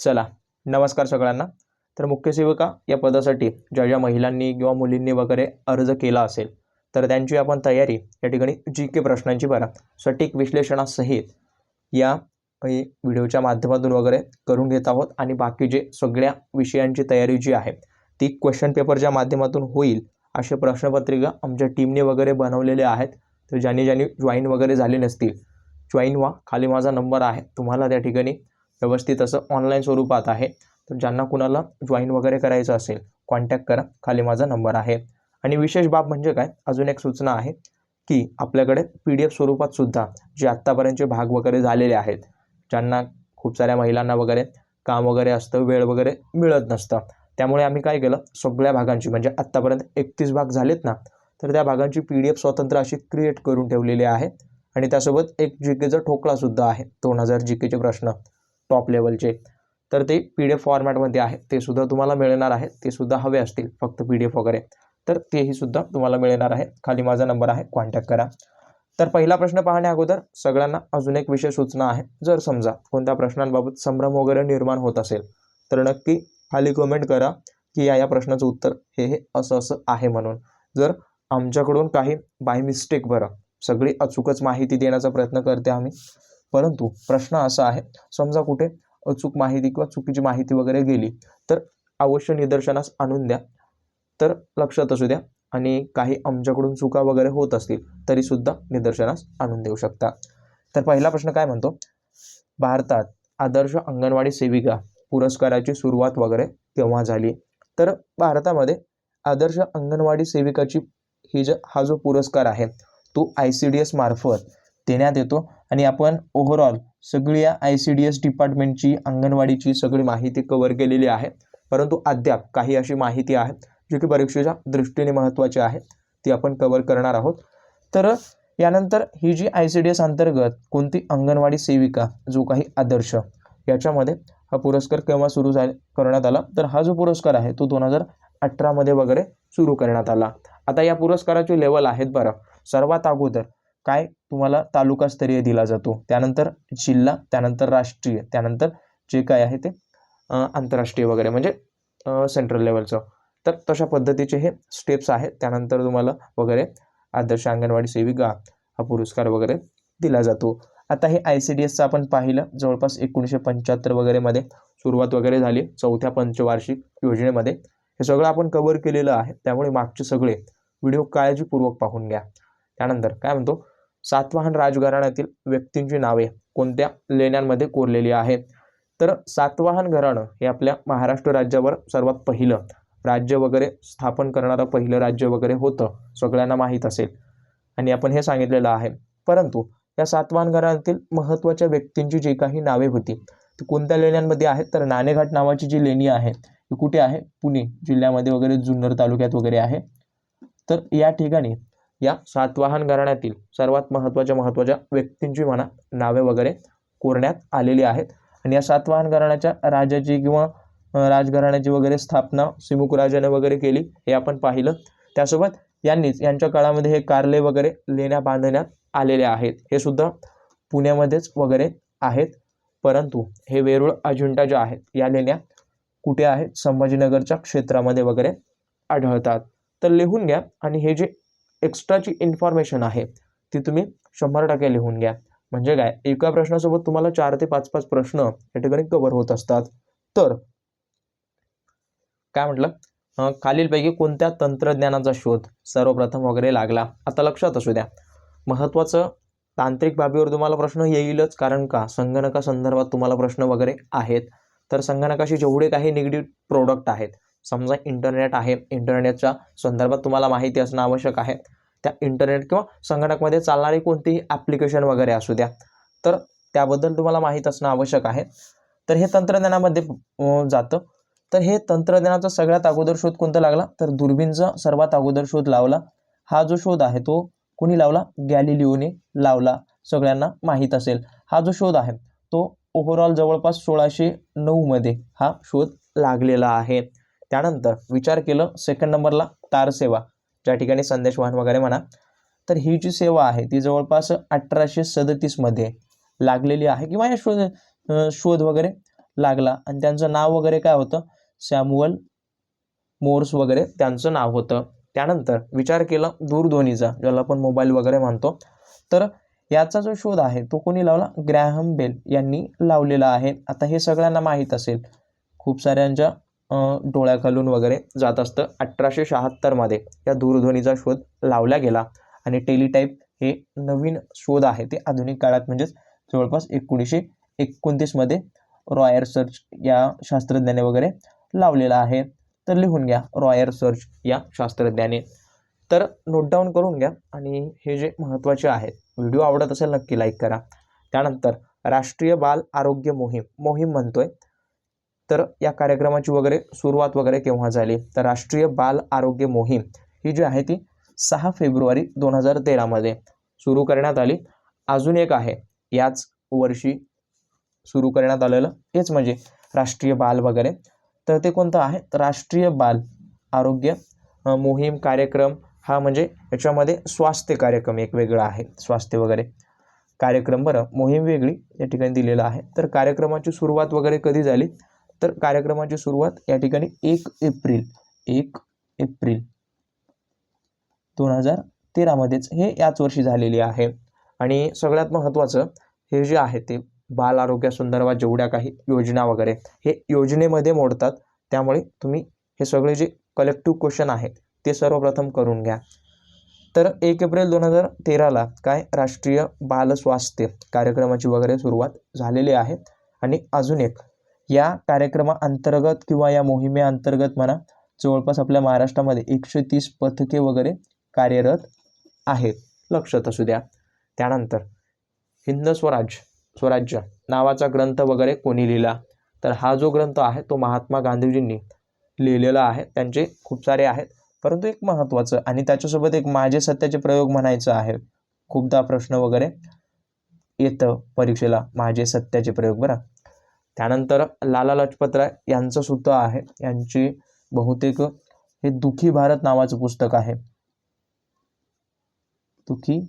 चला नमस्कार सगळ्यांना. तर मुख्य सेविका या पदासाठी ज्या ज्या महिलांनी किंवा मुलींनी वगैरे अर्ज केला असेल तर त्यांची आपण तयारी या ठिकाणी जी के प्रश्नांची बरा सटीक विश्लेषणासहित या व्हिडिओच्या माध्यमातून वगैरे करून घेत आहोत. आणि बाकीचे सगळ्या विषयांची तयारी जी आहे ती क्वेश्चन पेपरच्या माध्यमातून होईल असे प्रश्नपत्रिका आमच्या टीमने वगैरे बनवलेले आहेत. तर ज्यांनी ज्यांनी जॉईन वगैरे झाले नसतील जॉईन व्हा. खाली माझा नंबर आहे. तुम्हाला त्या ठिकाणी व्यवस्थित असं ऑनलाईन स्वरूपात आहे. तर ज्यांना कुणाला जॉईन वगैरे करायचं असेल कॉन्टॅक्ट करा. खाली माझा नंबर आहे. आणि विशेष बाब म्हणजे काय? अजून एक सूचना आहे की आपल्याकडे पी डी एफ स्वरूपात सुद्धा जे आत्तापर्यंतचे भाग वगैरे झालेले आहेत ज्यांना खूप साऱ्या महिलांना वगैरे काम वगैरे असतं वेळ वगैरे मिळत नसतं. त्यामुळे आम्ही काय केलं? सगळ्या भागांची म्हणजे आत्तापर्यंत एकतीस भाग झालेत ना तर त्या भागांची पी डी एफ स्वतंत्र अशी क्रिएट करून ठेवलेली आहे. आणि त्यासोबत एक जी केचा ठोकळासुद्धा आहे दोन हजार जी केचे प्रश्न. टॉप लेवलचे तर ते पी डी एफ फॉर्मॅटमध्ये आहे. ते सुद्धा तुम्हाला मिळणार आहे. ते सुद्धा हवे असतील फक्त पी डी एफ वगैरे. तर तेही सुद्धा तुम्हाला मिळणार आहे. खाली माझा नंबर आहे. कॉन्टॅक्ट करा. तर पहिला प्रश्न पाहण्या अगोदर सगळ्यांना अजून एक विषय सूचना आहे. जर समजा कोणत्या प्रश्नांबाबत संभ्रम वगैरे निर्माण होत असेल तर नक्की खाली कमेंट करा की या या प्रश्नाचं उत्तर हे हे असं असं आहे म्हणून. जर आमच्याकडून काही बाय मिस्टेक बरं सगळी अचूकच माहिती देण्याचा प्रयत्न करते आम्ही परंतु प्रश्न असा आहे समजा कुठे अचूक माहिती किंवा चुकीची माहिती वगैरे गेली तर अवश्य निदर्शनास आणून द्या. तर लक्षात असू द्या आणि काही आमच्याकडून चुका वगैरे होत असतील तरीसुद्धा निदर्शनास आणून देऊ शकता. तर पहिला प्रश्न काय म्हणतो? भारतात आदर्श अंगणवाडी सेविका पुरस्काराची सुरुवात वगैरे केव्हा झाली? तर भारतामध्ये आदर्श अंगणवाडी सेविकाची ही ज हा जो पुरस्कार आहे तो आय सी डी एस मार्फत देण्यात येतो. आणि आपण ओव्हरऑल सगळी या आय सी डी एस डिपार्टमेंटची अंगणवाडीची सगळी माहिती कवर केलेली आहे. परंतु अद्याप काही अशी माहिती आहे जी की परीक्षेच्या दृष्टीने महत्त्वाची आहे ती आपण कवर करणार आहोत. तर यानंतर ही जी आय सी डी एस अंतर्गत कोणती अंगणवाडी सेविका जो काही आदर्श याच्यामध्ये हा पुरस्कार केव्हा सुरू झाला करण्यात आला? तर हा जो पुरस्कार आहे तो दोन हजार अठरामध्ये वगैरे सुरू करण्यात आला. आता या पुरस्काराचे लेवल आहेत बरं. सर्वात अगोदर काय तुम्हाला तालुकास्तरीय दिला जातो. त्यानंतर जिल्हा त्यानंतर राष्ट्रीय त्यानंतर जे काय आहे ते आंतरराष्ट्रीय वगैरे म्हणजे सेंट्रल लेवलचं तर तशा पद्धतीचे हे स्टेप्स आहेत. त्यानंतर तुम्हाला वगैरे आदर्श अंगणवाडी सेविका हा पुरस्कार वगैरे दिला जातो. आता हे आय सी डी एसचं आपण पाहिलं. जवळपास एकोणीसशे पंच्याहत्तर वगैरेमध्ये सुरुवात वगैरे झाली. चौथ्या पंचवार्षिक योजनेमध्ये. हे सगळं आपण कव्हर केलेलं आहे. त्यामुळे मागचे सगळे व्हिडिओ काळजीपूर्वक पाहून घ्या. त्यानंतर काय म्हणतो? सातवाहन राजघराण्यातील व्यक्तींची नावे कोणत्या लेण्यांमध्ये कोरलेली आहेत? तर सातवाहन घराणं हे आपल्या महाराष्ट्र राज्यावर सर्वात पहिलं राज्य वगैरे स्थापन करणारं पहिलं राज्य वगैरे होतं सगळ्यांना माहीत असेल. आणि आपण हे सांगितलेलं आहे. परंतु या सातवाहन घराण्यातील महत्त्वाच्या व्यक्तींची जी काही नावे होती ती कोणत्या लेण्यांमध्ये आहेत? तर नाणेघाट नावाची जी लेणी आहे ती कुठे आहे? पुणे जिल्ह्यामध्ये वगैरे जुन्नर तालुक्यात वगैरे आहे. तर या ठिकाणी या सातवाहन घराण्यातील सर्वात महत्त्वाच्या महत्त्वाच्या व्यक्तींची म्हणा नावे वगैरे कोरण्यात आलेली आहेत. आणि या सातवाहन घराण्याच्या राजाची किंवा राजघराण्याची वगैरे स्थापना सिमुक राजाने वगैरे केली हे आपण पाहिलं. त्यासोबत यांनीच यांच्या काळामध्ये हे कारले वगैरे लेण्या बांधण्यात आलेले आहेत. हे सुद्धा पुण्यामध्येच वगैरे आहेत. परंतु हे वेरूळ अजिंठा ज्या आहेत या लेण्या कुठे आहेत? संभाजीनगरच्या क्षेत्रामध्ये वगैरे आढळतात. तर लिहून घ्या. आणि हे जे एक्स्ट्राची इन्फॉर्मेशन आहे ती तुम्ही शंभर टक्के लिहून घ्या. म्हणजे काय एका प्रश्नासोबत तुम्हाला चार ते पाच पाच प्रश्न या ठिकाणी कव्हर होत असतात. तर काय म्हटलं? खालीलपैकी कोणत्या तंत्रज्ञानाचा शोध सर्वप्रथम वगैरे लागला? आता लक्षात असू द्या. महत्त्वाचं तांत्रिक बाबीवर तुम्हाला प्रश्न येईलच कारण का? संगणकासंदर्भात तुम्हाला प्रश्न वगैरे आहेत. तर संगणकाशी जेवढे काही निगडीत प्रोडक्ट आहेत समजा इंटरनेट आहे इंटरनेटच्या संदर्भात तुम्हाला माहिती असणं आवश्यक आहे. त्या इंटरनेट किंवा संगणकमध्ये चालणारी कोणतीही ॲप्लिकेशन वगैरे असू द्या. तर त्याबद्दल तुम्हाला माहीत असणं आवश्यक आहे. तर हे तंत्रज्ञानामध्ये जातं. तर हे तंत्रज्ञानाचा सगळ्यात अगोदर शोध कोणता लागला? तर दुर्बीनचा सर्वात अगोदर शोध लावला. हा जो शोध आहे तो कोणी लावला? गॅलिलिओने लावला. सगळ्यांना माहीत असेल. हा जो शोध आहे तो ओव्हरऑल जवळपास सोळाशे नऊमध्ये हा शोध लागलेला आहे. त्यानंतर विचार केलं सेकंड नंबरला तार सेवा. ज्या ठिकाणी संदेश वाहन वगैरे म्हणा. तर ही जी सेवा आहे ती जवळपास अठराशे सदतीसमध्ये लागलेली आहे किंवा या शोध शोध वगैरे लागला. आणि त्यांचं नाव वगैरे काय होतं? सॅम्युअल मोर्स वगैरे त्यांचं नाव होतं. त्यानंतर विचार केला दूरध्वनीचा ज्याला आपण मोबाईल वगैरे म्हणतो. तर याचा जो शोध आहे तो कोणी लावला? ग्रॅहम बेल यांनी लावलेला आहे. आता हे सगळ्यांना माहीत असेल. खूप साऱ्यांच्या डोळ्याखालून वगैरे जात असतं. अठराशे शहात्तरमध्ये या दूरध्वनीचा शोध लावला गेला आणि टेलिटाईप हे नवीन शोध आहे. ते आधुनिक काळात म्हणजेच जवळपास एकोणीसशे एकोणतीसमध्ये रॉयर सर्च या शास्त्रज्ञाने वगैरे लावलेला आहे. तर लिहून घ्या रॉयर सर्च या शास्त्रज्ञाने. तर नोट डाऊन करून घ्या आणि हे जे महत्त्वाचे आहेत व्हिडिओ आवडत असेल नक्की लाईक करा. त्यानंतर राष्ट्रीय बाल आरोग्य मोहीम मोहीम म्हणतोय. तर या कार्यक्रमाची वगैरे सुरुवात वगैरे केव्हा झाली? तर राष्ट्रीय बाल आरोग्य मोहीम ही जी आहे ती सहा फेब्रुवारी दोन हजार तेरामध्ये सुरू करण्यात आली. अजून एक आहे याच वर्षी सुरू करण्यात आलेलं. हेच म्हणजे राष्ट्रीय बाल वगैरे. तर ते कोणतं आहे? तर राष्ट्रीय बाल आरोग्य मोहीम कार्यक्रम हा म्हणजे याच्यामध्ये स्वास्थ्य कार्यक्रम एक वेगळा आहे स्वास्थ्य वगैरे कार्यक्रम. बरं मोहीम वेगळी या ठिकाणी दिलेलं आहे. तर कार्यक्रमाची सुरुवात वगैरे कधी झाली? तर कार्यक्रमाची सुरुवात या ठिकाणी एक एप्रिल एक एप्रिल दोन हजार तेरामध्येच हे याच वर्षी झालेली आहे. आणि सगळ्यात महत्त्वाचं हे जे आहे ते बाल आरोग्यासंदर्भात जेवढ्या काही योजना वगैरे हे योजनेमध्ये मोडतात त्यामुळे तुम्ही हे सगळे जे कलेक्टिव्ह क्वेश्चन आहेत ते सर्वप्रथम करून घ्या. तर एक एप्रिल दोन हजार तेराला काय राष्ट्रीय बाल स्वास्थ्य कार्यक्रमाची वगैरे सुरुवात झालेली आहे. आणि अजून एक या कार्यक्रमाअंतर्गत किंवा या मोहिमेअंतर्गत म्हणा जवळपास आपल्या महाराष्ट्रामध्ये एकशे तीस पथके वगैरे कार्यरत आहेत. लक्षात असू द्या. त्यानंतर हिंद स्वराज स्वराज्य नावाचा ग्रंथ वगैरे कोणी लिहिला? तर हा जो ग्रंथ आहे तो महात्मा गांधीजींनी लिहिलेला आहे. त्यांचे खूप सारे आहेत. परंतु एक महत्त्वाचं आणि त्याच्यासोबत एक माझे सत्याचे प्रयोग म्हणायचं आहे. खूपदा प्रश्न वगैरे येतं परीक्षेला माझे सत्याचे प्रयोग. बरं. त्यानंतर लाला लजपतराय यांचं सुद्धा आहे. यांची बहुतेक हे दुखी भारत नावाचं पुस्तक आहे. दुखी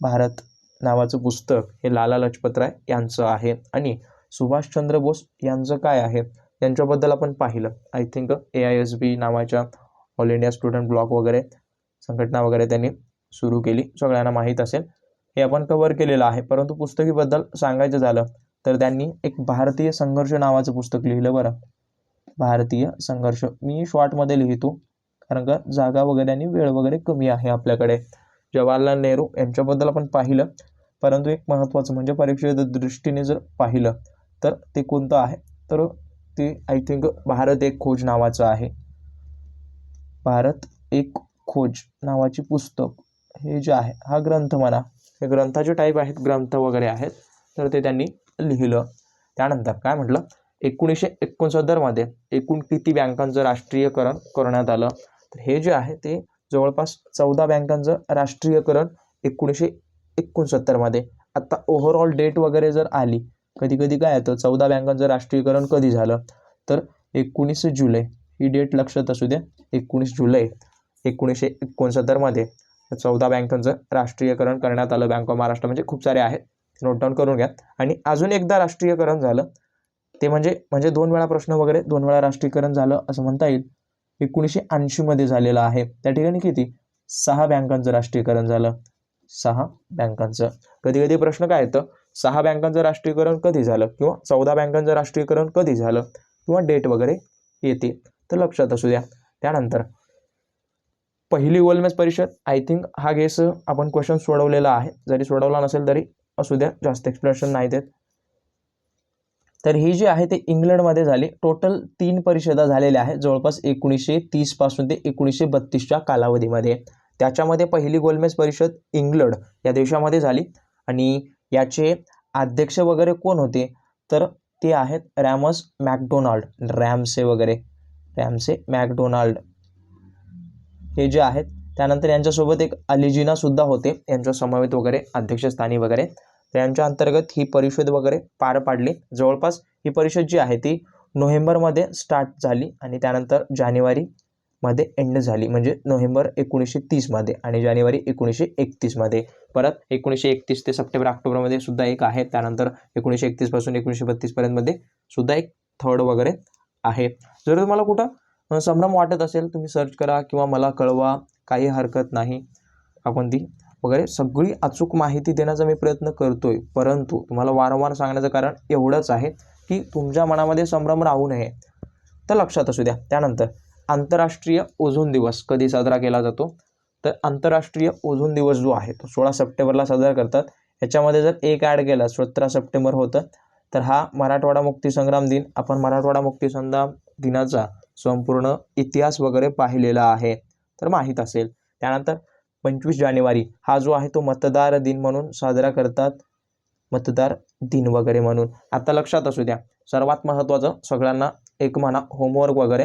भारत नावाचं पुस्तक हे लाला लजपतराय यांचं आहे. आणि सुभाषचंद्र बोस यांचं काय आहे? यांच्याबद्दल आपण पाहिलं. I think A I S B नावाच्या ऑल इंडिया स्टुडंट ब्लॉक वगैरे संघटना वगैरे त्यांनी सुरू केली. सगळ्यांना माहीत असेल. हे आपण कवर केलेलं आहे. परंतु पुस्तकीबद्दल सांगायचं झालं तर त्यांनी एक भारतीय संघर्ष नावाचं पुस्तक लिहिलं बरं. भारतीय संघर्ष. मी शॉर्टमध्ये लिहितो कारण का जागा वगैरे आणि वेळ वगैरे कमी आहे आपल्याकडे. जवाहरलाल नेहरू यांच्याबद्दल आपण पाहिलं परंतु एक महत्त्वाचं म्हणजे परीक्षेच्या दृष्टीने जर पाहिलं तर ते कोणतं आहे? तर ते आय थिंक भारत एक खोज नावाचं आहे. भारत एक खोज नावाची पुस्तक हे जे आहे हा ग्रंथ म्हणा. हे ग्रंथाचे टाईप आहेत ग्रंथ वगैरे आहेत. तर ते त्यांनी लिहिलं. त्यानंतर काय म्हटलं? एकोणीसशे एकोणसत्तरमध्ये एकूण किती बँकांचं राष्ट्रीयकरण करण्यात आलं? तर हे जे आहे ते जवळपास चौदा बँकांचं राष्ट्रीयकरण एकोणीसशे एकोणसत्तरमध्ये आत्ता ओव्हरऑल डेट वगैरे जर आली कधी कधी काय येतं? चौदा बँकांचं राष्ट्रीयकरण कधी झालं? तर एकोणीस जुलै ही डेट लक्षात असू द्या एकोणीस जुलै एकोणीसशे एकोणसत्तरमध्ये चौदा बँकांचं राष्ट्रीयकरण करण्यात आलं. बँक ऑफ महाराष्ट्र म्हणजे खूप सारे आहेत. नोटडाऊन करून घ्या. आणि अजून एकदा राष्ट्रीयकरण झालं. ते म्हणजे म्हणजे दोन वेळा प्रश्न वगैरे दोन वेळा राष्ट्रीयकरण झालं असं म्हणता येईल. एकोणीसशे ऐंशीमध्ये झालेलं आहे. त्या ठिकाणी किती? सहा बँकांचं राष्ट्रीयकरण झालं. सहा बँकांचं. कधी कधी प्रश्न काय येतं? सहा बँकांचं राष्ट्रीयकरण कधी झालं? किंवा चौदा बँकांचं राष्ट्रीयकरण कधी झालं? किंवा डेट वगैरे येते. तर लक्षात असू द्या. त्यानंतर पहिली गोलमेज परिषद आय थिंक हा गेस आपण क्वेश्चन सोडवलेला आहे. जरी सोडवला नसेल तरी असू द्या जास्त एक्सप्लेनेशन नाही देत. तर ही जी आहे ते इंग्लंडमध्ये झाली. टोटल तीन परिषदा झालेल्या आहेत जवळपास एकोणीसशे तीसपासून ते एकोणीसशे बत्तीसच्या कालावधीमध्ये. त्याच्यामध्ये पहिली गोलमेज परिषद इंग्लंड या देशामध्ये झाली. आणि याचे अध्यक्ष वगैरे कोण होते? तर ते आहेत रॅमस मॅकडोनाल्ड. रॅमसे वगैरे. Ramsay MacDonald. हे जे आहेत त्यानंतर यांच्यासोबत एक अलिजिनासुद्धा होते. यांच्या समवेत वगैरे अध्यक्षस्थानी वगैरे. तर यांच्या अंतर्गत ही परिषद वगैरे पार पाडली. जवळपास ही परिषद जी आहे ती नोव्हेंबरमध्ये स्टार्ट झाली आणि त्यानंतर जानेवारीमध्ये एंड झाली. म्हणजे नोव्हेंबर एकोणीसशे तीसमध्ये आणि जानेवारी एकोणीसशे एकतीसमध्ये. परत एकोणीसशे एकतीस ते सप्टेंबर ऑक्टोबरमध्ये सुद्धा एक आहे. त्यानंतर एकोणीसशे एकतीसपासून एकोणीसशे बत्तीसपर्यंतमध्ये सुद्धा एक थर्ड वगैरे आहे. जर तुम्हाला कुठं संभ्रम वाटत असेल तुम्ही सर्च करा किंवा मला कळवा. काही हरकत नाही. आपण ती वगैरे सगळी अचूक माहिती देण्याचा मी प्रयत्न करतो आहे परंतु तुम्हाला वारंवार सांगण्याचं कारण एवढंच आहे की तुमच्या मनामध्ये संभ्रम राहू नये. तर लक्षात असू द्या. त्यानंतर आंतरराष्ट्रीय ओझोन दिवस कधी साजरा केला जातो? तर आंतरराष्ट्रीय ओझोन दिवस जो आहे तो सोळा सप्टेंबरला साजरा करतात. याच्यामध्ये जर एक ॲड केला सतरा सप्टेंबर होतं तर हा मराठवाडा मुक्तीसंग्राम दिन. आपण मराठवाडा मुक्तीसंग्राम दिनाचा संपूर्ण इतिहास वगैरे पाहिलेला आहे. तर माहीत असेल. त्यानंतर पंचवीस जानेवारी हा जो आहे तो मतदार दिन म्हणून साजरा करतात. मतदार दिन वगैरे म्हणून. आता लक्षात असू द्या. सर्वात महत्त्वाचं सगळ्यांना एक म्हणा होमवर्क वगैरे.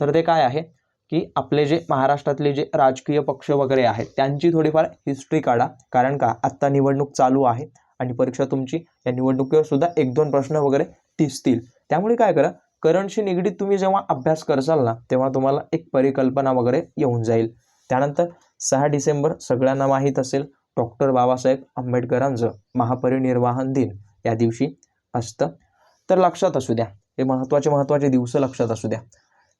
तर ते काय आहे की आपले जे महाराष्ट्रातले जे राजकीय पक्ष वगैरे आहेत त्यांची थोडीफार हिस्ट्री काढा. कारण का? आत्ता निवडणूक चालू आहे आणि परीक्षा तुमची या निवडणुकीवर सुद्धा एक दोन प्रश्न वगैरे दिसतील. त्यामुळे काय करा? करंटशी निगडीत तुम्ही जेव्हा अभ्यास करसाल ना तेव्हा तुम्हाला एक परिकल्पना वगैरे येऊन जाईल. त्यानंतर सहा डिसेंबर सगळ्यांना माहीत असेल डॉक्टर बाबासाहेब आंबेडकरांचं महापरिनिर्वाहन दिन या दिवशी असतं. तर लक्षात असू द्या हे महत्त्वाचे महत्त्वाचे दिवस लक्षात असू द्या.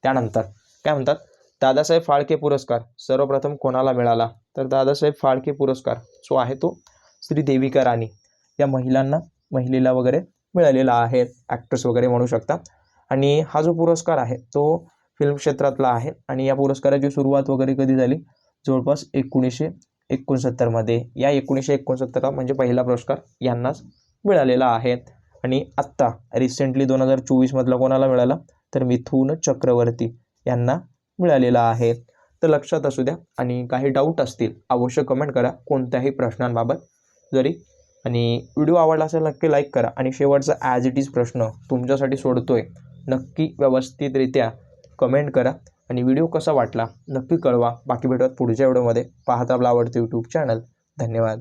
त्यानंतर काय म्हणतात? दादासाहेब फाळके पुरस्कार सर्वप्रथम कोणाला मिळाला? तर दादासाहेब फाळके पुरस्कार जो आहे तो श्री देविका राणी या महिलांना महिलेला वगैरे मिळालेला आहे. ॲक्ट्रेस वगैरे म्हणू शकता. आणि हा जो पुरस्कार आहे तो फिल्म क्षेत्रातला आहे. आणि या पुरस्काराची सुरुवात वगैरे कधी झाली? जवळपास एकोणीसशे एकोणसत्तरमध्ये या एकोणीसशे एकोणसत्तरला म्हणजे पहिला पुरस्कार यांनाच मिळालेला आहे. आणि आत्ता रिसेंटली दोन हजार चोवीसमधला कोणाला मिळाला? तर मिथून चक्रवर्ती यांना मिळालेला आहे. तर लक्षात असू द्या. आणि काही डाऊट असतील अवश्य कमेंट करा. कोणत्याही प्रश्नांबाबत जरी. आणि व्हिडिओ आवडला असेल नक्की लाईक करा. आणि शेवटचा ॲज इट इज प्रश्न तुमच्यासाठी सोडतो आहे नक्की व्यवस्थितरित्या कमेंट करा आणि व्हिडिओ कसा वाटला नक्की कळवा. बाकी भेटूयात पुढच्या व्हिडिओमध्ये पाहता आपला आवडतं यूट्यूब चॅनल धन्यवाद.